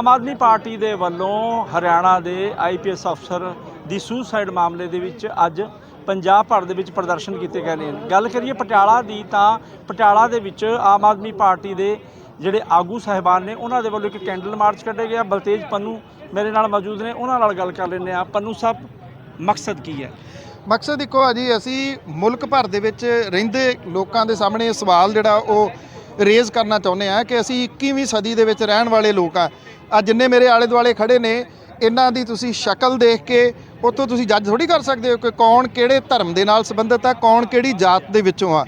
Aam Aadmi party ਦੇ ਵੱਲੋਂ ਹਰਿਆਣਾ ਦੇ ਆਈਪੀਐਸ ਅਫਸਰ ਦੀ ਸੁਸਾਈਡ ਮਾਮਲੇ ਦੇ ਵਿੱਚ ਅੱਜ ਪੰਜਾਬ ਭਰ ਦੇ ਵਿੱਚ ਪ੍ਰਦਰਸ਼ਨ ਕੀਤੇ ਗਏ ਨੇ। ਗੱਲ ਕਰੀਏ ਪਟਿਆਲਾ ਦੀ ਤਾਂ ਪਟਿਆਲਾ ਦੇ ਵਿੱਚ ਆਮ ਆਦਮੀ ਪਾਰਟੀ ਦੇ ਜਿਹੜੇ ਆਗੂ ਸਹਿਬਾਨ ਨੇ, ਉਹਨਾਂ ਦੇ ਵੱਲੋਂ ਇੱਕ ਕੈਂਡਲ ਮਾਰਚ ਕੱਢਿਆ ਗਿਆ। ਬਲਤੇਜ ਪੰਨੂ ਮੇਰੇ ਨਾਲ ਮੌਜੂਦ ਨੇ, ਉਹਨਾਂ ਨਾਲ ਗੱਲ ਕਰ ਲੈਂਦੇ ਆ ਪੰਨੂ ਸਾਹਿਬ, ਮਕਸਦ ਕੀ ਹੈ? ਮਕਸਦ ਦੇਖੋ ਆ ਜੀ ਅਸੀਂ ਮੁਲਕ ਭਰ ਦੇ ਵਿੱਚ ਰਹਿੰਦੇ ਲੋਕਾਂ ਦੇ ਸਾਹਮਣੇ ਇਹ ਸਵਾਲ ਜਿਹੜਾ ਉਹ ਰੇਜ਼ ਕਰਨਾ ਚਾਹੁੰਦੇ ਆ ਕਿ ਅਸੀਂ 21ਵੀਂ ਸਦੀ ਦੇ ਵਿੱਚ ਰਹਿਣ ਵਾਲੇ ਲੋਕ ਆ ਆ ਜਿੰਨੇ ਮੇਰੇ ਆਲੇ ਦੁਆਲੇ ਖੜੇ ਨੇ, ਇਹਨਾਂ ਦੀ ਤੁਸੀਂ ਸ਼ਕਲ ਦੇਖ ਕੇ ਉੱਥੋਂ ਤੁਸੀਂ ਜੱਜ ਥੋੜੀ ਕਰ ਸਕਦੇ ਹੋ ਕਿ ਕੌਣ ਕਿਹੜੇ ਧਰਮ ਦੇ ਨਾਲ ਸੰਬੰਧਿਤ ਆ, ਕੌਣ ਕਿਹੜੀ ਜਾਤ ਦੇ ਵਿੱਚੋਂ ਆ।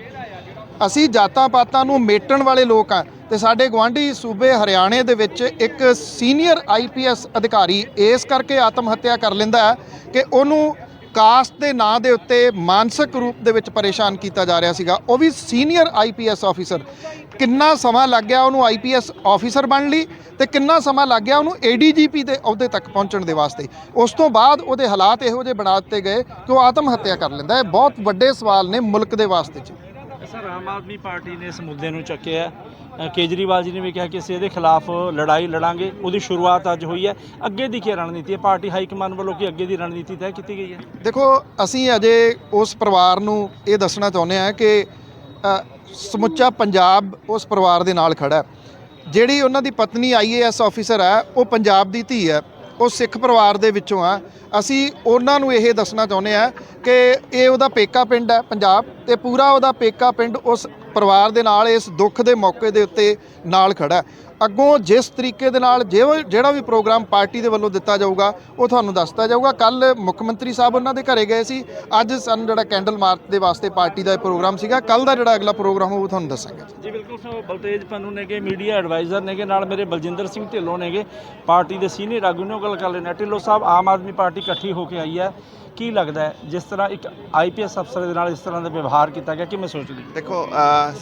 ਅਸੀਂ ਜਾਤਾਂ ਪਾਤਾਂ ਨੂੰ ਮੇਟਣ ਵਾਲੇ ਲੋਕ ਆ ਤੇ ਸਾਡੇ ਗਵਾਂਢੀ ਸੂਬੇ ਹਰਿਆਣੇ ਦੇ ਵਿੱਚ ਇੱਕ ਸੀਨੀਅਰ ਆਈਪੀਐਸ ਅਧਿਕਾਰੀ ਇਸ ਕਰਕੇ ਆਤਮ ਹੱਤਿਆ ਕਰ ਲੈਂਦਾ ਕਿ ਉਹਨੂੰ ਕਾਸਟ ਦੇ ਨਾਂ ਦੇ ਉੱਤੇ ਮਾਨਸਿਕ ਰੂਪ ਦੇ ਵਿੱਚ ਪਰੇਸ਼ਾਨ ਕੀਤਾ ਜਾ ਰਿਹਾ ਸੀਗਾ। ਉਹ ਵੀ ਸੀਨੀਅਰ ਆਈਪੀਐਸ ਆਫੀਸਰ। ਕਿੰਨਾ ਸਮਾਂ ਲੱਗ ਗਿਆ ਉਹਨੂੰ ਆਈਪੀਐਸ ਆਫੀਸਰ ਬਣ ਲਈ ਤੇ ਕਿੰਨਾ ਸਮਾਂ ਲੱਗ ਗਿਆ ਉਹਨੂੰ ਏਡੀਜੀਪੀ ਦੇ ਅਹੁਦੇ ਤੱਕ ਪਹੁੰਚਣ ਦੇ ਵਾਸਤੇ। ਉਸ ਤੋਂ ਬਾਅਦ ਉਹਦੇ ਹਾਲਾਤ ਇਹੋ ਜਿਹੇ ਬਣਾ ਦਿੱਤੇ ਗਏ ਕਿ ਉਹ ਆਤਮ ਹੱਤਿਆ ਕਰ ਲੈਂਦਾ। ਹੈ ਬਹੁਤ ਵੱਡੇ ਸਵਾਲ ਨੇ ਮੁਲਕ ਦੇ ਵਾਸਤੇ 'ਚ ਸਰ ਆਮ ਆਦਮੀ ਪਾਰਟੀ ਨੇ ਇਸ ਮੁੱਦੇ ਨੂੰ ਚੱਕਿਆ। ਕੇਜਰੀਵਾਲ ਜੀ ਨੇ ਵੀ ਕਿਹਾ ਕਿ ਅਸੀਂ ਇਹਦੇ ਖਿਲਾਫ ਲੜਾਈ ਲੜਾਂਗੇ। ਉਹਦੀ ਸ਼ੁਰੂਆਤ ਅੱਜ ਹੋਈ ਹੈ। ਅੱਗੇ ਦੀ ਕੀ ਰਣਨੀਤੀ ਹੈ? ਪਾਰਟੀ ਹਾਈ ਕਮਾਨ ਵੱਲੋਂ ਕੀ ਅੱਗੇ ਦੀ ਰਣਨੀਤੀ ਤੈਅ ਕੀਤੀ ਗਈ ਹੈ? ਦੇਖੋ, ਅਸੀਂ ਅਜੇ ਉਸ ਪਰਿਵਾਰ ਨੂੰ ਇਹ ਦੱਸਣਾ ਚਾਹੁੰਦੇ ਹਾਂ ਕਿ ਸਮੁੱਚਾ ਪੰਜਾਬ ਉਸ ਪਰਿਵਾਰ ਦੇ ਨਾਲ ਖੜਾ ਹੈ। ਜਿਹੜੀ ਉਹਨਾਂ ਦੀ ਪਤਨੀ ਆਈਏਐਸ ਆਫੀਸਰ ਹੈ, ਉਹ ਪੰਜਾਬ ਦੀ ਧੀ ਹੈ। ਉਹ ਸਿੱਖ ਪਰਿਵਾਰ ਦੇ ਵਿੱਚੋਂ ਆ। ਅਸੀਂ ਉਹਨਾਂ ਨੂੰ ਇਹ ਦੱਸਣਾ ਚਾਹੁੰਦੇ ਆ ਕਿ ਇਹ ਉਹਦਾ ਪੇਕਾ ਪਿੰਡ ਹੈ ਪੰਜਾਬ ਤੇ ਪੂਰਾ ਉਹਦਾ ਪੇਕਾ ਪਿੰਡ ਉਸ ਪਰਿਵਾਰ ਦੇ ਨਾਲ ਇਸ ਦੁੱਖ ਦੇ ਮੌਕੇ ਦੇ ਉੱਤੇ ਨਾਲ ਖੜਾ ਅੱਗੋਂ ਜਿਸ ਤਰੀਕੇ ਦੇ ਨਾਲ ਜਿਹ- ਜਿਹੜਾ ਵੀ ਪ੍ਰੋਗਰਾਮ ਪਾਰਟੀ ਦੇ ਵੱਲੋਂ ਦਿੱਤਾ ਜਾਊਗਾ ਉਹ ਤੁਹਾਨੂੰ ਦੱਸਤਾ ਜਾਊਗਾ। ਕੱਲ ਮੁੱਖ ਮੰਤਰੀ ਸਾਹਿਬ ਉਹਨਾਂ ਦੇ ਘਰੇ ਗਏ ਸੀ। ਅੱਜ ਸਾਨੂੰ ਜਿਹੜਾ ਕੈਂਡਲ ਮਾਰਚ ਦੇ ਵਾਸਤੇ ਪਾਰਟੀ ਦਾ ਇਹ ਪ੍ਰੋਗਰਾਮ ਸੀਗਾ। ਕੱਲ ਦਾ ਜਿਹੜਾ ਅਗਲਾ ਪ੍ਰੋਗਰਾਮ ਹੋਊ ਤੁਹਾਨੂੰ ਦੱਸਾਂਗੇ। ਜੀ ਬਿਲਕੁਲ ਸੋ ਬਲਤੇਜ ਪੰਨੂ ਨੇਗੇ ਮੀਡੀਆ ਐਡਵਾਈਜ਼ਰ ਨੇਗੇ ਨਾਲ ਮੇਰੇ ਬਲਜਿੰਦਰ ਸਿੰਘ ਢਿੱਲੋਂ ਨੇਗੇ ਪਾਰਟੀ ਦੇ ਸੀਨੀਅਰ ਆਗੂ ਨੇ ਉਹ ਗੱਲ ਕਰ ਲੈਣਾ ਢਿੱਲੋਂ ਸਾਹਿਬ ਆਮ ਆਦਮੀ ਪਾਰਟੀ ਇਕੱਠੀ ਹੋ ਕੇ ਆਈ ਹੈ। ਕੀ ਲੱਗਦਾ ਹੈ ਜਿਸ ਤਰ੍ਹਾਂ ਇੱਕ ਆਈਪੀਐਸ ਅਫਸਰ ਦੇ ਨਾਲ ਇਸ ਤਰ੍ਹਾਂ ਦਾ ਵਿਵਹਾਰ ਕੀਤਾ ਗਿਆ ਕਿਵੇਂ ਸੋਚਦੇ ਹੋ? ਦੇਖੋ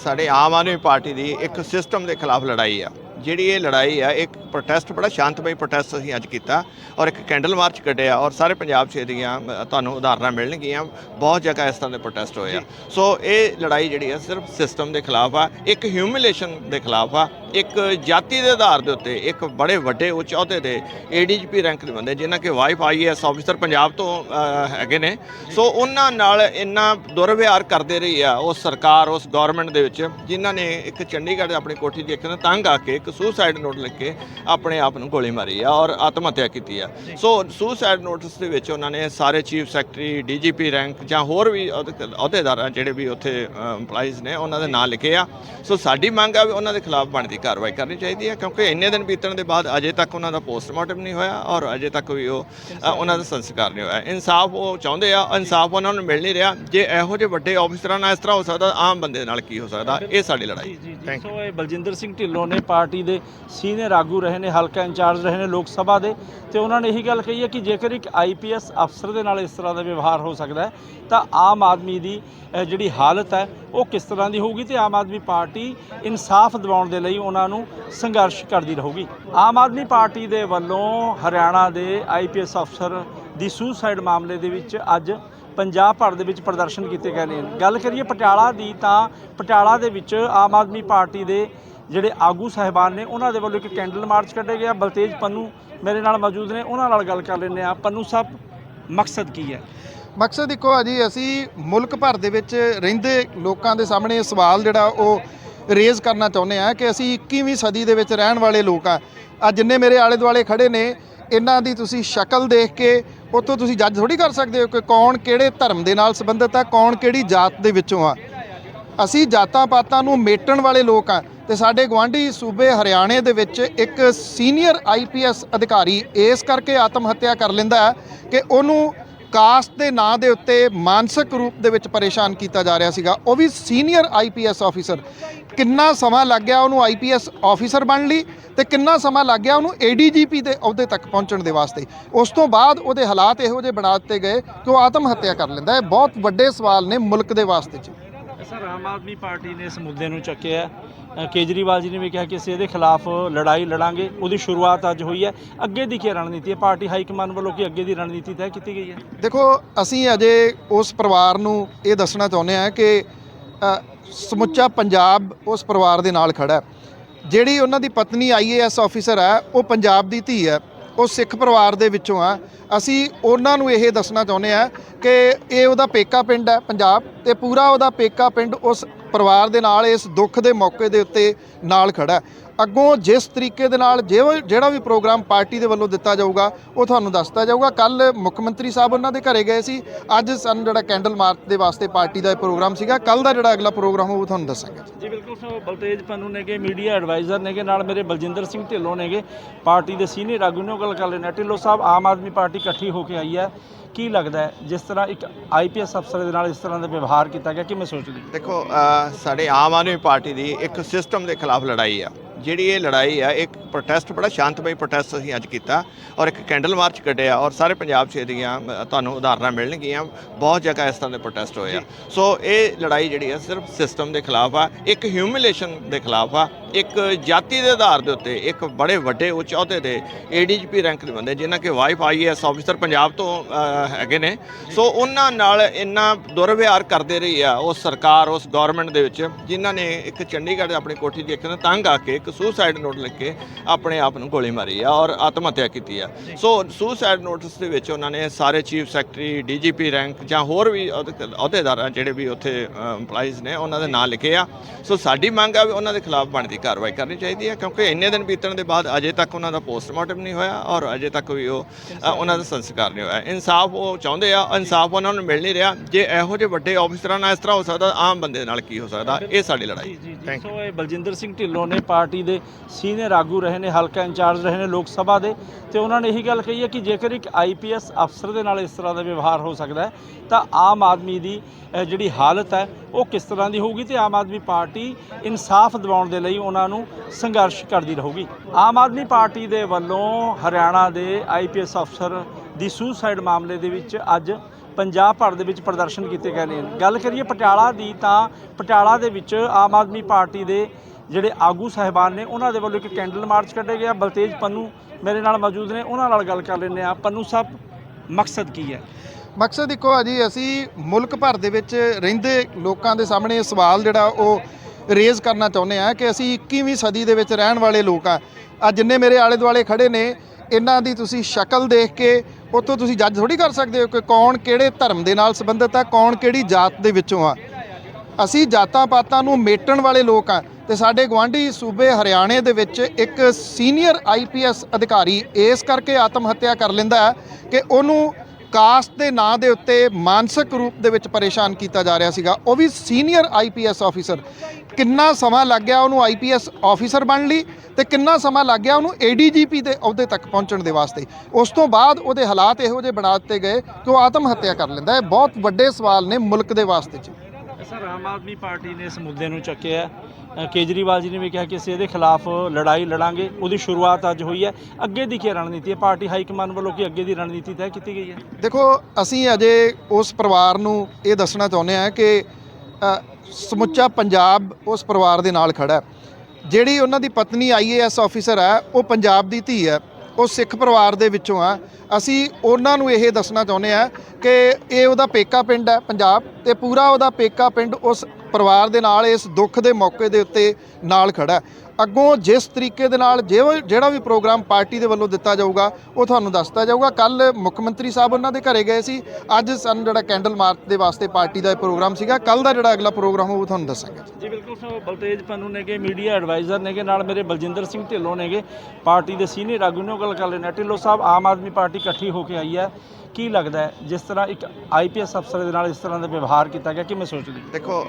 ਸਾਡੇ ਆਮ ਆਦਮੀ ਪਾਰਟੀ ਦੀ ਇੱਕ ਸਿਸਟਮ ਦੇ ਖਿਲਾਫ ਲੜਾਈ ਆ। ਜਿਹੜੀ ਇਹ ਲੜਾਈ ਆ ਇੱਕ ਪ੍ਰੋਟੈਸਟ ਬੜਾ ਸ਼ਾਂਤਮਈ ਪ੍ਰੋਟੈਸਟ ਅਸੀਂ ਅੱਜ ਕੀਤਾ ਔਰ ਇੱਕ ਕੈਂਡਲ ਮਾਰਚ ਕੱਢਿਆ ਔਰ ਸਾਰੇ ਪੰਜਾਬ 'ਚ ਇਹਦੀਆਂ ਤੁਹਾਨੂੰ ਉਦਾਹਰਨਾਂ ਮਿਲਣਗੀਆਂ। ਬਹੁਤ ਜਗ੍ਹਾ ਇਸ ਤਰ੍ਹਾਂ ਦੇ ਪ੍ਰੋਟੈਸਟ ਹੋਏ ਆ। ਸੋ ਇਹ ਲੜਾਈ ਜਿਹੜੀ ਆ ਸਿਰਫ ਸਿਸਟਮ ਦੇ ਖਿਲਾਫ ਆ ਇੱਕ ਹਿਊਮਿਲੇਸ਼ਨ ਦੇ ਖਿਲਾਫ ਆ। ਇੱਕ ਜਾਤੀ ਦੇ ਆਧਾਰ ਦੇ ਉੱਤੇ ਇੱਕ ਬੜੇ ਵੱਡੇ, ਉੱਚ ਅਹੁਦੇ ਦੇ ਏਡੀਜੀਪੀ ਰੈਂਕ ਦੇ ਬੰਦੇ, ਜਿਨ੍ਹਾਂ ਕਿ ਵਾਈਫ ਆਈਐਸ ਆਫੀਸਰ ਪੰਜਾਬ ਤੋਂ ਹੈਗੇ ਨੇ। ਸੋ ਉਹਨਾਂ ਨਾਲ ਇੰਨਾ ਦੁਰਵਿਹਾਰ ਕਰਦੇ ਰਹੀ ਆ ਉਸ ਸਰਕਾਰ, ਉਸ ਗਵਰਨਮੈਂਟ ਦੇ ਵਿੱਚ, ਜਿਨ੍ਹਾਂ ਨੇ ਇੱਕ ਚੰਡੀਗੜ੍ਹ ਦੇ ਆਪਣੀ ਕੋਠੀ 'ਚ ਇੱਕ ਨਾ ਤੰਗ ਆ ਕੇ ਇੱਕ ਸੁਸਾਈਡ ਨੋਟ ਲਿਖ ਕੇ ਆਪਣੇ ਆਪ ਨੂੰ ਗੋਲੀ ਮਾਰੀ ਆ ਔਰ ਆਤਮ ਹੱਤਿਆ ਕੀਤੀ ਆ। ਸੋ ਸੁਸਾਈਡ ਨੋਟਿਸ ਦੇ ਵਿੱਚ ਉਹਨਾਂ ਨੇ ਸਾਰੇ ਚੀਫ ਸੈਕਟਰੀ ਡੀਜੀਪੀ ਰੈਂਕ ਜਾਂ ਹੋਰ ਵੀ ਅਹੁਦੇ- ਅਹੁਦੇਦਾਰ ਜਿਹੜੇ ਵੀ ਉੱਥੇ EMPLOYEES ਨੇ, ਉਹਨਾਂ ਦੇ ਨਾਂ ਲਿਖੇ ਆ। ਸੋ ਸਾਡੀ ਮੰਗ ਆ ਵੀ ਉਹਨਾਂ ਦੇ ਖਿਲਾਫ ਬਣਦੀ ਕਾਰਵਾਈ ਕਰਨੀ ਚਾਹੀਦੀ ਹੈ ਕਿਉਂਕਿ ਇੰਨੇ ਦਿਨ ਬੀਤਣ ਦੇ ਬਾਅਦ ਅਜੇ ਤੱਕ ਉਹਨਾਂ ਦਾ ਪੋਸਟਮਾਰਟਮ ਨਹੀਂ ਹੋਇਆ ਔਰ ਅਜੇ ਤੱਕ ਵੀ ਉਹ ਉਹਨਾਂ ਦਾ ਸੰਸਕਾਰ ਨਹੀਂ ਹੋਇਆ। ਇਨਸਾਫ ਉਹ ਚਾਹੁੰਦੇ ਆ ਇਨਸਾਫ ਉਹਨਾਂ ਨੂੰ ਮਿਲ ਨਹੀਂ ਰਿਹਾ। ਜੇ ਇਹੋ ਜਿਹੇ ਵੱਡੇ ਆਫੀਸਰਾਂ ਨਾਲ ਇਸ ਤਰ੍ਹਾਂ ਹੋ ਸਕਦਾ ਆਮ ਬੰਦੇ ਨਾਲ ਕੀ ਹੋ ਸਕਦਾ? ਇਹ ਸਾਡੀ ਲੜਾਈ ਜੀ ਜੀ ਜੀ। Thank ਸੋ ਇਹ ਬਲਜਿੰਦਰ ਸਿੰਘ ਢਿੱਲੋਂ ਨੇ ਪਾਰਟੀ ਦੇ ਸੀਨੀਅਰ ਆਗੂ ਰਹੇ ਨੇ ਹਲਕਾ ਇੰਚਾਰਜ ਰਹੇ ਨੇ ਲੋਕ ਸਭਾ ਦੇ। ਤੇ ਉਹਨਾਂ ਨੇ ਇਹੀ ਗੱਲ ਕਹੀ ਹੈ ਕਿ ਜੇਕਰ ਇੱਕ ਆਈਪੀਐਸ ਅਫਸਰ ਦੇ ਨਾਲ ਇਸ ਤਰ੍ਹਾਂ ਦਾ ਵਿਵਹਾਰ ਹੋ ਸਕਦਾ ਹੈ ਤਾਂ ਆਮ ਆਦਮੀ ਦੀ ਜਿਹੜੀ ਹਾਲਤ ਹੈ ਉਹ ਕਿਸ ਤਰ੍ਹਾਂ ਦੀ ਹੋਊਗੀ ਤੇ ਆਮ ਆਦਮੀ ਪਾਰਟੀ ਇਨਸਾਫ ਦਿਵਾਉਣ ਦੇ ਲਈ ਉਹਨਾਂ ਨੂੰ ਸੰਘਰਸ਼ ਕਰਦੀ ਰਹੂਗੀ। ਆਮ ਆਦਮੀ ਪਾਰਟੀ ਦੇ ਵੱਲੋਂ ਹਰਿਆਣਾ ਦੇ ਆਈਪੀਐਸ ਅਫਸਰ ਦੀ ਸੁਸਾਈਡ ਮਾਮਲੇ ਦੇ ਵਿੱਚ ਅੱਜ ਪੰਜਾਬ ਭਰ ਦੇ ਵਿੱਚ ਪ੍ਰਦਰਸ਼ਨ ਕੀਤੇ ਗਏ ਨੇ। ਗੱਲ ਕਰੀਏ ਪਟਿਆਲਾ ਦੀ ਤਾਂ ਪਟਿਆਲਾ ਦੇ ਵਿੱਚ ਆਮ ਆਦਮੀ ਪਾਰਟੀ ਦੇ ਜਿਹੜੇ ਆਗੂ ਸਹਿਬਾਨ ਨੇ, ਉਹਨਾਂ ਦੇ ਵੱਲੋਂ ਇੱਕ ਕੈਂਡਲ ਮਾਰਚ ਕੱਢਿਆ ਗਿਆ। ਬਲਤੇਜ ਪੰਨੂ ਮੇਰੇ ਨਾਲ ਮੌਜੂਦ ਨੇ, ਉਹਨਾਂ ਨਾਲ ਗੱਲ ਕਰ ਲੈਂਦੇ ਆ ਪੰਨੂ ਸਾਹਿਬ, ਮਕਸਦ ਕੀ ਹੈ? ਮਕਸਦ ਇੱਕੋ ਆ ਜੀ, ਅਸੀਂ ਮੁਲਕ ਭਰ ਦੇ ਵਿੱਚ ਰਹਿੰਦੇ ਲੋਕਾਂ ਦੇ ਸਾਹਮਣੇ ਸਵਾਲ ਜਿਹੜਾ ਉਹ ਰੇਜ਼ ਕਰਨਾ ਚਾਹੁੰਦੇ ਆ ਕਿ ਅਸੀਂ 21ਵੀਂ ਸਦੀ ਦੇ ਵਿੱਚ ਰਹਿਣ ਵਾਲੇ ਲੋਕ ਆ। ਆ ਜਿੰਨੇ ਮੇਰੇ ਆਲੇ ਦੁਆਲੇ ਖੜੇ ਨੇ, ਇਹਨਾਂ ਦੀ ਤੁਸੀਂ ਸ਼ਕਲ ਦੇਖ ਕੇ ਉੱਥੋਂ ਤੁਸੀਂ ਜੱਜ ਥੋੜੀ ਕਰ ਸਕਦੇ ਹੋ ਕਿ ਕੌਣ ਕਿਹੜੇ ਧਰਮ ਦੇ ਨਾਲ ਸੰਬੰਧਿਤ ਆ, ਕੌਣ ਕਿਹੜੀ ਜਾਤ ਦੇ ਵਿੱਚੋਂ ਆ। ਅਸੀਂ ਜਾਤਾਂ ਪਾਤਾਂ ਨੂੰ ਮੇਟਣ ਵਾਲੇ ਲੋਕ ਆ ਤੇ ਸਾਡੇ ਗਵਾਂਢੀ ਸੂਬੇ ਹਰਿਆਣੇ ਦੇ ਵਿੱਚ ਇੱਕ ਸੀਨੀਅਰ ਆਈਪੀਐਸ ਅਧਿਕਾਰੀ ਇਸ ਕਰਕੇ ਆਤਮ ਹੱਤਿਆ ਕਰ ਲੈਂਦਾ ਹੈ ਕਿ ਉਹਨੂੰ ਕਾਸਟ ਦੇ ਨਾਂ ਦੇ ਉੱਤੇ ਮਾਨਸਿਕ ਰੂਪ ਦੇ ਵਿੱਚ ਪਰੇਸ਼ਾਨ ਕੀਤਾ ਜਾ ਰਿਹਾ ਸੀਗਾ। ਉਹ ਵੀ ਸੀਨੀਅਰ ਆਈਪੀਐਸ ਆਫੀਸਰ। ਕਿੰਨਾ ਸਮਾਂ ਲੱਗ ਗਿਆ ਉਹਨੂੰ ਆਈਪੀਐਸ ਆਫੀਸਰ ਬਣ ਲਈ ਤੇ ਕਿੰਨਾ ਸਮਾਂ ਲੱਗ ਗਿਆ ਉਹਨੂੰ ਏਡੀਜੀਪੀ ਦੇ ਅਹੁਦੇ ਤੱਕ ਪਹੁੰਚਣ ਦੇ ਵਾਸਤੇ। ਉਸ ਤੋਂ ਬਾਅਦ ਉਹਦੇ ਹਾਲਾਤ ਇਹੋ ਜਿਹੇ ਬਣਾ ਦਿੱਤੇ ਗਏ ਕਿ ਉਹ ਆਤਮ ਹੱਤਿਆ ਕਰ ਲੈਂਦਾ। ਹੈ ਬਹੁਤ ਵੱਡੇ ਸਵਾਲ ਨੇ ਮੁਲਕ ਦੇ ਵਾਸਤੇ 'ਚ ਸਰ ਆਮ ਆਦਮੀ ਪਾਰਟੀ ਨੇ ਇਸ ਮੁੱਦੇ ਨੂੰ ਚੱਕਿਆ। ਕੇਜਰੀਵਾਲ ਜੀ ਨੇ ਵੀ ਕਿਹਾ ਕਿ ਅਸੀਂ ਇਹਦੇ ਖਿਲਾਫ ਲੜਾਈ ਲੜਾਂਗੇ। ਉਹਦੀ ਸ਼ੁਰੂਆਤ ਅੱਜ ਹੋਈ ਹੈ। ਅੱਗੇ ਦੀ ਕੀ ਰਣਨੀਤੀ ਹੈ? ਪਾਰਟੀ ਹਾਈ ਕਮਾਨ ਵੱਲੋਂ ਕੀ ਅੱਗੇ ਦੀ ਰਣਨੀਤੀ ਤੈਅ ਕੀਤੀ ਗਈ ਹੈ? ਦੇਖੋ, ਅਸੀਂ ਅਜੇ ਉਸ ਪਰਿਵਾਰ ਨੂੰ ਇਹ ਦੱਸਣਾ ਚਾਹੁੰਦੇ ਹਾਂ ਕਿ ਸਮੁੱਚਾ ਪੰਜਾਬ ਉਸ ਪਰਿਵਾਰ ਦੇ ਨਾਲ ਖੜਾ ਹੈ। ਜਿਹੜੀ ਉਹਨਾਂ ਦੀ ਪਤਨੀ ਆਈਏਐਸ ਆਫੀਸਰ ਹੈ, ਉਹ ਪੰਜਾਬ ਦੀ ਧੀ ਹੈ। ਉਹ ਸਿੱਖ ਪਰਿਵਾਰ ਦੇ ਵਿੱਚੋਂ ਆ। ਅਸੀਂ ਉਹਨਾਂ ਨੂੰ ਇਹ ਦੱਸਣਾ ਚਾਹੁੰਦੇ ਆ ਕਿ ਇਹ ਉਹਦਾ ਪੇਕਾ ਪਿੰਡ ਹੈ ਪੰਜਾਬ ਤੇ ਪੂਰਾ ਉਹਦਾ ਪੇਕਾ ਪਿੰਡ ਉਸ ਪਰਿਵਾਰ ਦੇ ਨਾਲ ਇਸ ਦੁੱਖ ਦੇ ਮੌਕੇ ਦੇ ਉੱਤੇ ਨਾਲ ਖੜਾ ਅੱਗੋਂ ਜਿਸ ਤਰੀਕੇ ਦੇ ਨਾਲ ਜਿਹ- ਜਿਹੜਾ ਵੀ ਪ੍ਰੋਗਰਾਮ ਪਾਰਟੀ ਦੇ ਵੱਲੋਂ ਦਿੱਤਾ ਜਾਊਗਾ ਉਹ ਤੁਹਾਨੂੰ ਦੱਸਤਾ ਜਾਊਗਾ। ਕੱਲ ਮੁੱਖ ਮੰਤਰੀ ਸਾਹਿਬ ਉਹਨਾਂ ਦੇ ਘਰੇ ਗਏ ਸੀ। ਅੱਜ ਸਾਨੂੰ ਜਿਹੜਾ ਕੈਂਡਲ ਮਾਰਚ ਦੇ ਵਾਸਤੇ ਪਾਰਟੀ ਦਾ ਇਹ ਪ੍ਰੋਗਰਾਮ ਸੀਗਾ। ਕੱਲ ਦਾ ਜਿਹੜਾ ਅਗਲਾ ਪ੍ਰੋਗਰਾਮ ਉਹ ਤੁਹਾਨੂੰ ਦੱਸਾਂਗੇ। ਜੀ ਬਿਲਕੁਲ ਸੋ ਬਲਤੇਜ ਪੰਨੂ ਨੇਗੇ ਮੀਡੀਆ ਐਡਵਾਈਜ਼ਰ ਨੇਗੇ ਨਾਲ ਮੇਰੇ ਬਲਜਿੰਦਰ ਸਿੰਘ ਢਿੱਲੋਂ ਨੇਗੇ ਪਾਰਟੀ ਦੇ ਸੀਨੀਅਰ ਆਗੂ ਨੇ ਉਹ ਗੱਲ ਕਰ ਲੈਣਾ ਢਿੱਲੋਂ ਸਾਹਿਬ ਆਮ ਆਦਮੀ ਪਾਰਟੀ ਇਕੱਠੀ ਹੋ ਕੇ ਆਈ ਹੈ। ਕੀ ਲੱਗਦਾ ਹੈ ਜਿਸ ਤਰ੍ਹਾਂ ਇੱਕ ਆਈਪੀਐਸ ਅਫਸਰ ਦੇ ਨਾਲ ਇਸ ਤਰ੍ਹਾਂ ਦਾ ਵਿਵਹਾਰ ਕੀਤਾ ਗਿਆ ਕਿਵੇਂ ਸੋਚਦੇ ਹੋ? ਦੇਖੋ ਸਾਡੇ ਆਮ ਆਦਮੀ ਪਾਰਟੀ ਦੀ ਇੱਕ ਸਿਸਟਮ ਦੇ ਖਿਲਾਫ ਲੜਾਈ ਆ। ਜਿਹੜੀ ਇਹ ਲੜਾਈ ਆ ਇੱਕ ਪ੍ਰੋਟੈਸਟ ਬੜਾ ਸ਼ਾਂਤਮਈ ਪ੍ਰੋਟੈਸਟ ਅਸੀਂ ਅੱਜ ਕੀਤਾ ਔਰ ਇੱਕ ਕੈਂਡਲ ਮਾਰਚ ਕੱਢਿਆ ਔਰ ਸਾਰੇ ਪੰਜਾਬ 'ਚ ਇਹਦੀਆਂ ਤੁਹਾਨੂੰ ਉਦਾਹਰਨਾਂ ਮਿਲਣਗੀਆਂ। ਬਹੁਤ ਜਗ੍ਹਾ ਇਸ ਤਰ੍ਹਾਂ ਦੇ ਪ੍ਰੋਟੈਸਟ ਹੋਏ ਆ। ਸੋ ਇਹ ਲੜਾਈ ਜਿਹੜੀ ਆ ਸਿਰਫ ਸਿਸਟਮ ਦੇ ਖਿਲਾਫ ਆ ਇੱਕ ਹਿਊਮਿਲੇਸ਼ਨ ਦੇ ਖਿਲਾਫ ਆ। ਇੱਕ ਜਾਤੀ ਦੇ ਆਧਾਰ ਦੇ ਉੱਤੇ ਇੱਕ ਬੜੇ ਵੱਡੇ, ਉੱਚ ਅਹੁਦੇ ਦੇ ਏਡੀਜੀਪੀ ਰੈਂਕ ਦੇ ਬੰਦੇ, ਜਿਨ੍ਹਾਂ ਕਿ ਵਾਈਫ ਆਈਐਸ ਆਫੀਸਰ ਪੰਜਾਬ ਤੋਂ ਹੈਗੇ ਨੇ। ਸੋ ਉਹਨਾਂ ਨਾਲ ਇੰਨਾ ਦੁਰਵਿਹਾਰ ਕਰਦੇ ਰਹੀ ਆ ਉਸ ਸਰਕਾਰ, ਉਸ ਗਵਰਨਮੈਂਟ ਦੇ ਵਿੱਚ, ਜਿਨ੍ਹਾਂ ਨੇ ਇੱਕ ਚੰਡੀਗੜ੍ਹ ਦੇ ਆਪਣੀ ਕੋਠੀ 'ਚ ਇੱਕ ਨਾ ਤੰਗ ਆ ਕੇ ਇੱਕ ਸੁਸਾਈਡ ਨੋਟ ਲਿਖ ਕੇ ਆਪਣੇ ਆਪ ਨੂੰ ਗੋਲੀ ਮਾਰੀ ਆ ਔਰ ਆਤਮ ਹੱਤਿਆ ਕੀਤੀ ਆ। ਸੋ ਸੁਸਾਈਡ ਨੋਟਿਸ ਦੇ ਵਿੱਚ ਉਹਨਾਂ ਨੇ ਸਾਰੇ ਚੀਫ ਸੈਕਟਰੀ ਡੀਜੀਪੀ ਰੈਂਕ ਜਾਂ ਹੋਰ ਵੀ ਅਹੁਦੇ- ਅਹੁਦੇਦਾਰ ਜਿਹੜੇ ਵੀ ਉੱਥੇ EMPLOYEES ਨੇ, ਉਹਨਾਂ ਦੇ ਨਾਂ ਲਿਖੇ ਆ। ਸੋ ਸਾਡੀ ਮੰਗ ਆ ਵੀ ਉਹਨਾਂ ਦੇ ਖਿਲਾਫ ਬਣਦੀ ਕਾਰਵਾਈ ਕਰਨੀ ਚਾਹੀਦੀ ਹੈ ਕਿਉਂਕਿ ਇੰਨੇ ਦਿਨ ਬੀਤਣ ਦੇ ਬਾਅਦ ਅਜੇ ਤੱਕ ਉਹਨਾਂ ਦਾ ਪੋਸਟਮਾਰਟਮ ਨਹੀਂ ਹੋਇਆ ਔਰ ਅਜੇ ਤੱਕ ਵੀ ਉਹ ਉਹਨਾਂ ਦਾ ਸੰਸਕਾਰ ਨਹੀਂ ਹੋਇਆ। ਇਨਸਾਫ ਉਹ ਚਾਹੁੰਦੇ ਆ ਇਨਸਾਫ ਉਹਨਾਂ ਨੂੰ ਮਿਲ ਨਹੀਂ ਰਿਹਾ। ਜੇ ਇਹੋ ਜਿਹੇ ਵੱਡੇ ਆਫੀਸਰਾਂ ਨਾਲ ਇਸ ਤਰ੍ਹਾਂ ਹੋ ਸਕਦਾ ਆਮ ਬੰਦੇ ਨਾਲ ਕੀ ਹੋ ਸਕਦਾ? ਇਹ ਸਾਡੀ ਲੜਾਈ. ਸੋ ਇਹ ਬਲਜਿੰਦਰ ਸਿੰਘ ਢਿੱਲੋਂ ਨੇ ਪਾਰਟੀ ਦੇ ਸੀਨੀਅਰ ਆਗੂ ਰਹੇ ਨੇ ਹਲਕਾ ਇੰਚਾਰਜ ਰਹੇ ਨੇ ਲੋਕ ਸਭਾ ਦੇ। ਤੇ ਉਹਨਾਂ ਨੇ ਇਹੀ ਗੱਲ ਕਹੀ ਹੈ ਕਿ ਜੇਕਰ ਇੱਕ ਆਈਪੀਐਸ ਅਫਸਰ ਦੇ ਨਾਲ ਇਸ ਤਰ੍ਹਾਂ ਦਾ ਵਿਵਹਾਰ ਹੋ ਸਕਦਾ ਹੈ ਤਾਂ ਆਮ ਆਦਮੀ ਦੀ ਜਿਹੜੀ ਹਾਲਤ ਹੈ ਉਹ ਕਿਸ ਤਰ੍ਹਾਂ ਦੀ ਹੋਊਗੀ ਤੇ ਆਮ ਆਦਮੀ ਪਾਰਟੀ ਇਨਸਾਫ ਦਿਵਾਉਣ ਦੇ ਲਈ ਉਹਨਾਂ ਨੂੰ ਸੰਘਰਸ਼ ਕਰਦੀ ਰਹੂਗੀ। ਆਮ ਆਦਮੀ ਪਾਰਟੀ ਦੇ ਵੱਲੋਂ ਹਰਿਆਣਾ ਦੇ ਆਈਪੀਐਸ ਅਫਸਰ ਦੀ ਸੁਸਾਈਡ ਮਾਮਲੇ ਦੇ ਵਿੱਚ ਅੱਜ ਪੰਜਾਬ ਭਰ ਦੇ ਵਿੱਚ ਪ੍ਰਦਰਸ਼ਨ ਕੀਤੇ ਗਏ ਨੇ। ਗੱਲ ਕਰੀਏ ਪਟਿਆਲਾ ਦੀ ਤਾਂ ਪਟਿਆਲਾ ਦੇ ਵਿੱਚ ਆਮ ਆਦਮੀ ਪਾਰਟੀ ਦੇ ਜਿਹੜੇ ਆਗੂ ਸਾਹਿਬਾਨ ਨੇ, ਉਹਨਾਂ ਦੇ ਵੱਲੋਂ ਇੱਕ ਕੈਂਡਲ ਮਾਰਚ ਕੱਢਿਆ ਗਿਆ। ਬਲਤੇਜ ਪੰਨੂ ਮੇਰੇ ਨਾਲ ਮੌਜੂਦ ਨੇ, ਉਹਨਾਂ ਨਾਲ ਗੱਲ ਕਰ ਲੈਂਦੇ ਆ ਪੰਨੂ ਸਾਹਿਬ, ਮਕਸਦ ਕੀ ਹੈ? ਮਕਸਦ ਦੇਖੋ ਆ ਜੀ, ਅਸੀਂ ਮੁਲਕ ਭਰ ਦੇ ਵਿੱਚ ਰਹਿੰਦੇ ਲੋਕਾਂ ਦੇ ਸਾਹਮਣੇ ਇਹ ਸਵਾਲ ਜਿਹੜਾ ਉਹ ਰੇਜ਼ ਕਰਨਾ ਚਾਹੁੰਦੇ ਆ ਕਿ ਅਸੀਂ 21ਵੀਂ ਸਦੀ ਦੇ ਵਿੱਚ ਰਹਿਣ ਵਾਲੇ ਲੋਕ ਆ। ਆ ਜਿੰਨੇ ਮੇਰੇ ਆਲੇ ਦੁਆਲੇ ਖੜੇ ਨੇ, ਇਹਨਾਂ ਦੀ ਤੁਸੀਂ ਸ਼ਕਲ ਦੇਖ ਕੇ ਉੱਥੋਂ ਤੁਸੀਂ ਜੱਜ ਥੋੜੀ ਕਰ ਸਕਦੇ ਹੋ ਕਿ ਕੌਣ ਕਿਹੜੇ ਧਰਮ ਦੇ ਨਾਲ ਸੰਬੰਧਿਤ ਆ, ਕੌਣ ਕਿਹੜੀ ਜਾਤ ਦੇ ਵਿੱਚੋਂ ਆ। ਅਸੀਂ ਜਾਤਾਂ ਪਾਤਾਂ ਨੂੰ ਮੇਟਣ ਵਾਲੇ ਲੋਕ ਆ ਤੇ ਸਾਡੇ ਗਵਾਂਢੀ ਸੂਬੇ ਹਰਿਆਣੇ ਦੇ ਵਿੱਚ ਇੱਕ ਸੀਨੀਅਰ ਆਈਪੀਐਸ ਅਧਿਕਾਰੀ ਇਸ ਕਰਕੇ ਆਤਮ ਹੱਤਿਆ ਕਰ ਲੈਂਦਾ ਹੈ ਕਿ ਉਹਨੂੰ ਕਾਸਟ ਦੇ ਨਾਂ ਦੇ ਉੱਤੇ ਮਾਨਸਿਕ ਰੂਪ ਦੇ ਵਿੱਚ ਪਰੇਸ਼ਾਨ ਕੀਤਾ ਜਾ ਰਿਹਾ ਸੀਗਾ। ਉਹ ਵੀ ਸੀਨੀਅਰ ਆਈਪੀਐਸ ਆਫੀਸਰ। ਕਿੰਨਾ ਸਮਾਂ ਲੱਗ ਗਿਆ ਉਹਨੂੰ ਆਈਪੀਐਸ ਆਫੀਸਰ ਬਣ ਲਈ ਤੇ ਕਿੰਨਾ ਸਮਾਂ ਲੱਗ ਗਿਆ ਉਹਨੂੰ ਏਡੀਜੀਪੀ ਦੇ ਅਹੁਦੇ ਤੱਕ ਪਹੁੰਚਣ ਦੇ ਵਾਸਤੇ। ਉਸ ਤੋਂ ਬਾਅਦ ਉਹਦੇ ਹਾਲਾਤ ਇਹੋ ਜਿਹੇ ਬਣਾ ਦਿੱਤੇ ਗਏ ਕਿ ਉਹ ਆਤਮ ਹੱਤਿਆ ਕਰ ਲੈਂਦਾ। ਹੈ ਬਹੁਤ ਵੱਡੇ ਸਵਾਲ ਨੇ ਮੁਲਕ ਦੇ ਵਾਸਤੇ 'ਚ ਸਰ ਆਮ ਆਦਮੀ ਪਾਰਟੀ ਨੇ ਇਸ ਮੁੱਦੇ ਨੂੰ ਚੱਕਿਆ। ਕੇਜਰੀਵਾਲ ਜੀ ਨੇ ਵੀ ਕਿਹਾ ਕਿ ਅਸੀਂ ਇਹਦੇ ਖਿਲਾਫ ਲੜਾਈ ਲੜਾਂਗੇ। ਉਹਦੀ ਸ਼ੁਰੂਆਤ ਅੱਜ ਹੋਈ ਹੈ। ਅੱਗੇ ਦੀ ਕੀ ਰਣਨੀਤੀ ਹੈ? ਪਾਰਟੀ ਹਾਈ ਕਮਾਨ ਵੱਲੋਂ ਕੀ ਅੱਗੇ ਦੀ ਰਣਨੀਤੀ ਤੈਅ ਕੀਤੀ ਗਈ ਹੈ? ਦੇਖੋ, ਅਸੀਂ ਅਜੇ ਉਸ ਪਰਿਵਾਰ ਨੂੰ ਇਹ ਦੱਸਣਾ ਚਾਹੁੰਦੇ ਹਾਂ ਕਿ ਸਮੁੱਚਾ ਪੰਜਾਬ ਉਸ ਪਰਿਵਾਰ ਦੇ ਨਾਲ ਖੜਾ ਹੈ। ਜਿਹੜੀ ਉਹਨਾਂ ਦੀ ਪਤਨੀ ਆਈਏਐਸ ਆਫੀਸਰ ਹੈ, ਉਹ ਪੰਜਾਬ ਦੀ ਧੀ ਹੈ। ਉਹ ਸਿੱਖ ਪਰਿਵਾਰ ਦੇ ਵਿੱਚੋਂ ਆ ਅਸੀਂ ਉਹਨਾਂ ਨੂੰ ਇਹ ਦੱਸਣਾ ਚਾਹੁੰਦੇ ਆ ਕਿ ਇਹ ਉਹਦਾ ਪੇਕਾ ਪਿੰਡ ਹੈ ਪੰਜਾਬ ਤੇ ਪੂਰਾ ਉਹਦਾ ਪੇਕਾ ਪਿੰਡ ਉਸ ਪਰਿਵਾਰ ਦੇ ਨਾਲ ਇਸ ਦੁੱਖ ਦੇ ਮੌਕੇ ਦੇ ਉੱਤੇ ਨਾਲ ਖੜਾ ਅੱਗੋਂ ਜਿਸ ਤਰੀਕੇ ਦੇ ਨਾਲ ਜਿਹ- ਜਿਹੜਾ ਵੀ ਪ੍ਰੋਗਰਾਮ ਪਾਰਟੀ ਦੇ ਵੱਲੋਂ ਦਿੱਤਾ ਜਾਊਗਾ ਉਹ ਤੁਹਾਨੂੰ ਦੱਸਤਾ ਜਾਊਗਾ। ਕੱਲ ਮੁੱਖ ਮੰਤਰੀ ਸਾਹਿਬ ਉਹਨਾਂ ਦੇ ਘਰੇ ਗਏ ਸੀ। ਅੱਜ ਸਾਨੂੰ ਜਿਹੜਾ ਕੈਂਡਲ ਮਾਰਚ ਦੇ ਵਾਸਤੇ ਪਾਰਟੀ ਦਾ ਇਹ ਪ੍ਰੋਗਰਾਮ ਸੀਗਾ। ਕੱਲ ਦਾ ਜਿਹੜਾ ਅਗਲਾ ਪ੍ਰੋਗਰਾਮ ਉਹ ਤੁਹਾਨੂੰ ਦੱਸਾਂਗੇ। ਜੀ ਬਿਲਕੁਲ ਸੋ ਬਲਤੇਜ ਪੰਨੂ ਨੇਗੇ ਮੀਡੀਆ ਐਡਵਾਈਜ਼ਰ ਨੇਗੇ ਨਾਲ ਮੇਰੇ ਬਲਜਿੰਦਰ ਸਿੰਘ ਢਿੱਲੋਂ ਨੇਗੇ ਪਾਰਟੀ ਦੇ ਸੀਨੀਅਰ ਆਗੂ ਨੇ ਉਹ ਗੱਲ ਕਰ ਲੈਣਾ ਢਿੱਲੋਂ ਸਾਹਿਬ ਆਮ ਆਦਮੀ ਪਾਰਟੀ ਇਕੱਠੀ ਹੋ ਕੇ ਆਈ ਹੈ। ਕੀ ਲੱਗਦਾ ਹੈ ਜਿਸ ਤਰ੍ਹਾਂ ਇੱਕ ਆਈਪੀਐਸ ਅਫਸਰ ਦੇ ਨਾਲ ਇਸ ਤਰ੍ਹਾਂ ਦਾ ਵਿਵਹਾਰ ਕੀਤਾ ਗਿਆ ਕਿਵੇਂ ਸੋਚਦੇ ਹੋ? ਦੇਖੋ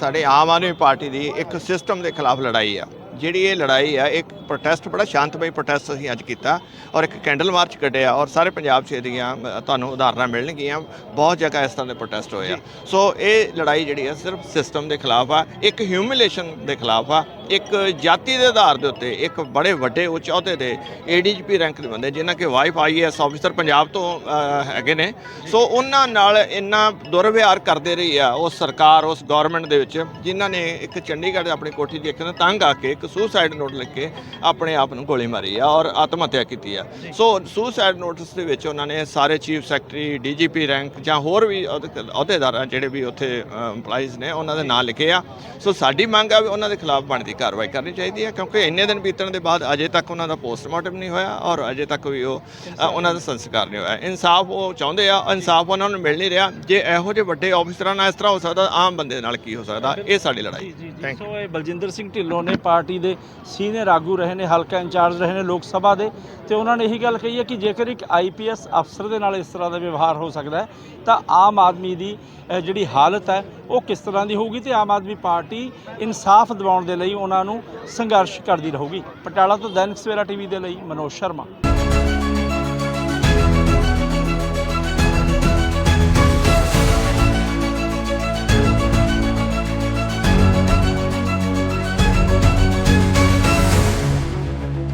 ਸਾਡੇ ਆਮ ਆਦਮੀ ਪਾਰਟੀ ਦੀ ਇੱਕ ਸਿਸਟਮ ਦੇ ਖਿਲਾਫ ਲੜਾਈ ਆ। ਜਿਹੜੀ ਇਹ ਲੜਾਈ ਆ ਇੱਕ ਪ੍ਰੋਟੈਸਟ ਬੜਾ ਸ਼ਾਂਤਮਈ ਪ੍ਰੋਟੈਸਟ ਅਸੀਂ ਅੱਜ ਕੀਤਾ ਔਰ ਇੱਕ ਕੈਂਡਲ ਮਾਰਚ ਕੱਢਿਆ ਔਰ ਸਾਰੇ ਪੰਜਾਬ 'ਚ ਇਹਦੀਆਂ ਤੁਹਾਨੂੰ ਉਦਾਹਰਨਾਂ ਮਿਲਣਗੀਆਂ। ਬਹੁਤ ਜਗ੍ਹਾ ਇਸ ਤਰ੍ਹਾਂ ਦੇ ਪ੍ਰੋਟੈਸਟ ਹੋਏ ਆ। ਸੋ ਇਹ ਲੜਾਈ ਜਿਹੜੀ ਆ ਸਿਰਫ ਸਿਸਟਮ ਦੇ ਖਿਲਾਫ ਆ ਇੱਕ ਹਿਊਮਿਲੇਸ਼ਨ ਦੇ ਖਿਲਾਫ ਆ। ਇੱਕ ਜਾਤੀ ਦੇ ਆਧਾਰ ਦੇ ਉੱਤੇ ਇੱਕ ਬੜੇ ਵੱਡੇ, ਉੱਚ ਅਹੁਦੇ ਦੇ ਏਡੀਜੀਪੀ ਰੈਂਕ ਦੇ ਬੰਦੇ, ਜਿਨ੍ਹਾਂ ਕਿ ਵਾਈਫ ਆਈਐਸ ਆਫੀਸਰ ਪੰਜਾਬ ਤੋਂ ਹੈਗੇ ਨੇ। ਸੋ ਉਹਨਾਂ ਨਾਲ ਇੰਨਾ ਦੁਰਵਿਹਾਰ ਕਰਦੇ ਰਹੀ ਆ ਉਸ ਸਰਕਾਰ, ਉਸ ਗਵਰਨਮੈਂਟ ਦੇ ਵਿੱਚ, ਜਿਨ੍ਹਾਂ ਨੇ ਇੱਕ ਚੰਡੀਗੜ੍ਹ ਦੇ ਆਪਣੀ ਕੋਠੀ 'ਚ ਇੱਕ ਨਾ ਤੰਗ ਆ ਕੇ ਇੱਕ ਸੁਸਾਈਡ ਨੋਟ ਲਿਖ ਕੇ ਆਪਣੇ ਆਪ ਨੂੰ ਗੋਲੀ ਮਾਰੀ ਆ ਔਰ ਆਤਮ ਹੱਤਿਆ ਕੀਤੀ ਆ। ਸੋ ਸੁਸਾਈਡ ਨੋਟਿਸ ਦੇ ਵਿੱਚ ਉਹਨਾਂ ਨੇ ਸਾਰੇ ਚੀਫ ਸੈਕਟਰੀ ਡੀਜੀਪੀ ਰੈਂਕ ਜਾਂ ਹੋਰ ਵੀ ਅਹੁਦੇ- ਅਹੁਦੇਦਾਰ ਜਿਹੜੇ ਵੀ ਉੱਥੇ EMPLOYEES ਨੇ, ਉਹਨਾਂ ਦੇ ਨਾਂ ਲਿਖੇ ਆ। ਸੋ ਸਾਡੀ ਮੰਗ ਆ ਵੀ ਉਹਨਾਂ ਦੇ ਖਿਲਾਫ ਬਣਦੀ ਕਾਰਵਾਈ ਕਰਨੀ ਚਾਹੀਦੀ ਹੈ ਕਿਉਂਕਿ ਇੰਨੇ ਦਿਨ ਬੀਤਣ ਦੇ ਬਾਅਦ ਅਜੇ ਤੱਕ ਉਹਨਾਂ ਦਾ ਪੋਸਟਮਾਰਟਮ ਨਹੀਂ ਹੋਇਆ ਔਰ ਅਜੇ ਤੱਕ ਵੀ ਉਹ ਉਹਨਾਂ ਦਾ ਸੰਸਕਾਰ ਨਹੀਂ ਹੋਇਆ। ਇਨਸਾਫ ਉਹ ਚਾਹੁੰਦੇ ਆ ਇਨਸਾਫ ਉਹਨਾਂ ਨੂੰ ਮਿਲ ਨਹੀਂ ਰਿਹਾ। ਜੇ ਇਹੋ ਜਿਹੇ ਵੱਡੇ ਆਫਿਸਰਾਂ ਨਾਲ ਇਸ ਤਰ੍ਹਾਂ ਹੋ ਸਕਦਾ ਆਮ ਬੰਦੇ ਨਾਲ ਕੀ ਹੋ ਸਕਦਾ? ਇਹ ਸਾਡੀ ਲੜਾਈ Thank you. ਸੋ ਇਹ ਬਲਜਿੰਦਰ ਸਿੰਘ ਢਿੱਲੋਂ ਨੇ ਪਾਰਟੀ ਦੇ ਸੀਨੀਅਰ ਆਗੂ ਰਹੇ ਨੇ ਹਲਕਾ ਇੰਚਾਰਜ ਰਹੇ ਨੇ ਲੋਕ ਸਭਾ ਦੇ। ਤੇ ਉਹਨਾਂ ਨੇ ਇਹੀ ਗੱਲ ਕਹੀ ਹੈ ਕਿ ਜੇਕਰ ਇੱਕ ਆਈਪੀਐਸ ਅਫਸਰ ਦੇ ਨਾਲ ਇਸ ਤਰ੍ਹਾਂ ਦਾ ਵਿਵਹਾਰ ਹੋ ਸਕਦਾ ਹੈ ਤਾਂ ਆਮ ਆਦਮੀ ਦੀ ਜਿਹੜੀ ਹਾਲਤ ਹੈ ਉਹ ਕਿਸ ਤਰ੍ਹਾਂ ਦੀ ਹੋਊਗੀ ਤੇ ਆਮ ਆਦਮੀ ਪਾਰਟੀ ਇਨਸਾਫ ਦਿਵਾਉਣ ਦੇ ਲਈ ਉਹਨਾਂ ਨੂੰ ਸੰਘਰਸ਼ ਕਰਦੀ ਰਹੂਗੀ। ਪਟਿਆਲਾ ਤੋਂ ਦੈਨਿਕ ਸਵੇਰਾ ਟੀਵੀ ਦੇ ਲਈ ਮਨੋਜ ਸ਼ਰਮਾ।